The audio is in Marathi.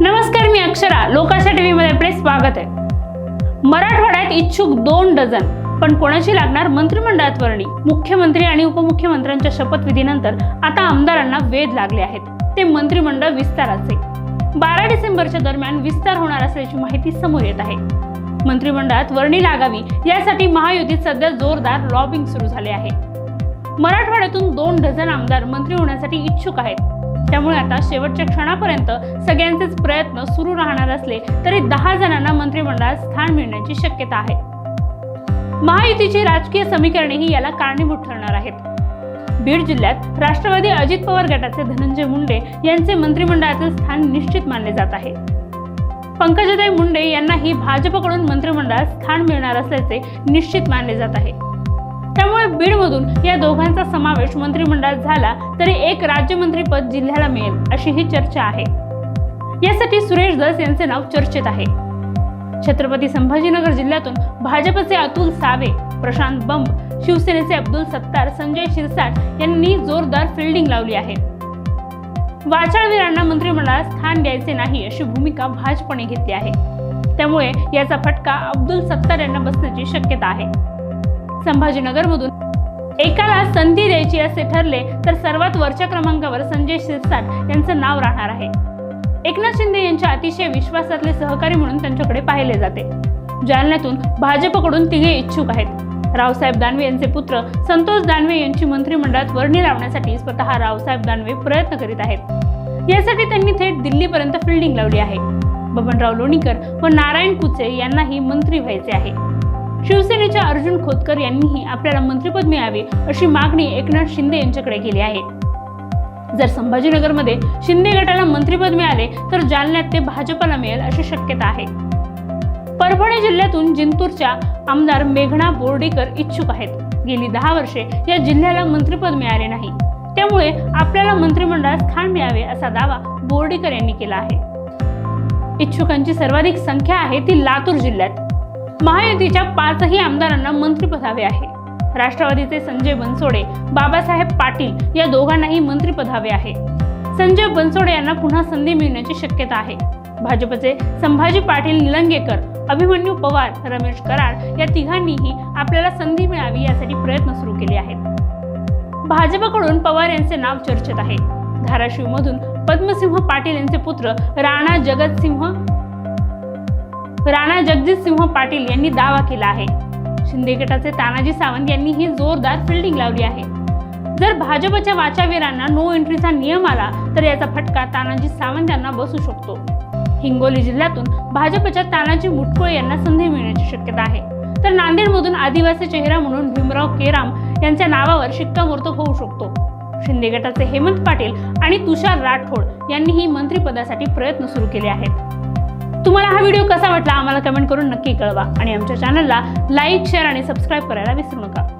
नमस्कार मी अक्षरा. लोकाशा टीव्ही मध्ये आपले स्वागत आहे. मराठवाड्यात इच्छुक दोन डझन पण कोणाची लागणार मंत्रिमंडळात वर्णी? मुख्यमंत्री आणि उपमुख्यमंत्र्यांच्या शपथविधीनंतर आता आमदारांना वेध लागले आहेत. ते मंत्रिमंडळ विस्ताराचे. बारा डिसेंबरच्या दरम्यान विस्तार होणार असल्याची माहिती समोर येत आहे. मंत्रिमंडळात वर्णी लागावी यासाठी महायुतीत सध्या जोरदार लॉबिंग सुरू झाले आहे. मराठवाड्यातून दोन डझन आमदार मंत्री होण्यासाठी इच्छुक आहेत. त्यामुळे आता शेवटच्या क्षणापर्यंत सगळ्यांचेच प्रयत्न सुरू राहणार असले तरी दहा जणांना मंत्रिमंडळात स्थान मिळण्याची शक्यता आहे. महायुतीची राजकीय समीकरणेही याला कारणीभूत ठरणार आहेत. बीड जिल्ह्यात राष्ट्रवादी अजित पवार गटाचे धनंजय मुंडे यांचे मंत्रिमंडळातील स्थान निश्चित मानले जात आहे. पंकजाताई मुंडे यांनाही भाजपकडून मंत्रिमंडळात स्थान मिळणार असल्याचे निश्चित मानले जात आहे. त्यामुळे बीडमधून या दोघांचा समावेश मंत्रिमंडळात झाला तरी एक राज्यमंत्रीपद जिल्ह्याला मिळेल अशी ही चर्चा आहे. यासाठी सुरेश धस यांचे नाव चर्चेत आहे. छत्रपती संभाजीनगर जिल्ह्यातून भाजपचे अतुल सावे प्रशांत बंब शिवसेनेचे अब्दुल सत्तार संजय शिरसाट यांनी जोरदार फिल्डिंग लावली आहे. वाचाळवीरांना मंत्रिमंडळात स्थान द्यायचे नाही अशी भूमिका भाजपने घेतली आहे. त्यामुळे याचा फटका अब्दुल सत्तार यांना बसण्याची शक्यता आहे. संभाजीनगरमधून. एकाला संधी द्यायची असे ठरले तर सर्वात वरच्या क्रमांकावर संजय शिरसाट यांचं नाव राहणार आहे. एकनाथ शिंदे यांच्या अतिशय विश्वासातले सहकारी म्हणून त्यांच्याकडे पाहिले जाते. जालन्यातून भाजपकडून तिघे इच्छुक आहेत. रावसाहेब दानवे यांचे पुत्र संतोष दानवे यांची मंत्रिमंडळात वर्णी लावण्यासाठी स्वतः रावसाहेब दानवे प्रयत्न करीत आहेत. यासाठी त्यांनी थेट दिल्लीपर्यंत फिल्डिंग लावली आहे. बबनराव लोणीकर व नारायण कुचे यांनाही मंत्री व्हायचे आहे. शिवसेनेच्या अर्जुन खोतकर यांनीही आपल्याला मंत्रिपद मिळावे अशी मागणी एकनाथ शिंदे यांच्याकडे केली आहे. जर संभाजीनगरमध्ये शिंदे गटाला मंत्रिपद मिळाले तर जालन्यात ते भाजपला मिळेल अशी शक्यता आहे. परभणी जिल्ह्यातून जिंतूरच्या आमदार मेघना बोर्डीकर इच्छुक आहेत. गेली दहा वर्षे या जिल्ह्याला मंत्रिपद मिळाले नाही. त्यामुळे आपल्याला मंत्रिमंडळात स्थान मिळावे असा दावा बोर्डीकर यांनी केला आहे. इच्छुकांची सर्वाधिक संख्या आहे ती लातूर जिल्ह्यात. महायुतीच्या पाचही आमदारांना मंत्रिपद हवे आहे. राष्ट्रवादीचे संजय बनसोडे बाबासाहेब पाटील या दोघांनाही मंत्रिपद हवे आहे. संजय बनसोडे यांना पुन्हा संधी मिळण्याची शक्यता आहे. भाजपचे संभाजी पाटील निलंगेकर अभिमन्यू पवार रमेश कराड या तिघांनीही आपल्याला संधी मिळावी यासाठी प्रयत्न सुरू केले आहेत. भाजपकडून पवार यांचे नाव चर्चेत आहे. धाराशिवमधून पद्मसिंह पाटील यांचे पुत्र राणा जगतसिंह राणा जगजितसिंह पाटील यांनी दावा केला आहे. शिंदे गटाचे तानाजी सावंत यांनी ही जोरदार फिल्डिंग लावली आहे. जर भाजपच्या वाचावीरांना नो एंट्रीचा नियम आला तर याचा फटका तानाजी सावंत यांना बसू शकतो. हिंगोली जिल्ह्यातून भाजपच्या तानाजी मुटकुळे यांना संधी मिळण्याची शक्यता आहे. तर नांदेडमधून आदिवासी चेहरा म्हणून भीमराव केराम यांच्या नावावर शिक्कामोर्तब होऊ शकतो. शिंदे गटाचे हेमंत पाटील आणि तुषार राठोड यांनीही मंत्रिपदासाठी प्रयत्न सुरू केले आहेत. तुम्हाला हा व्हिडिओ कसा वाटला आम्हाला कमेंट करून नक्की कळवा. आणि आमच्या चॅनलला लाईक शेअर आणि सबस्क्राईब करायला विसरू नका.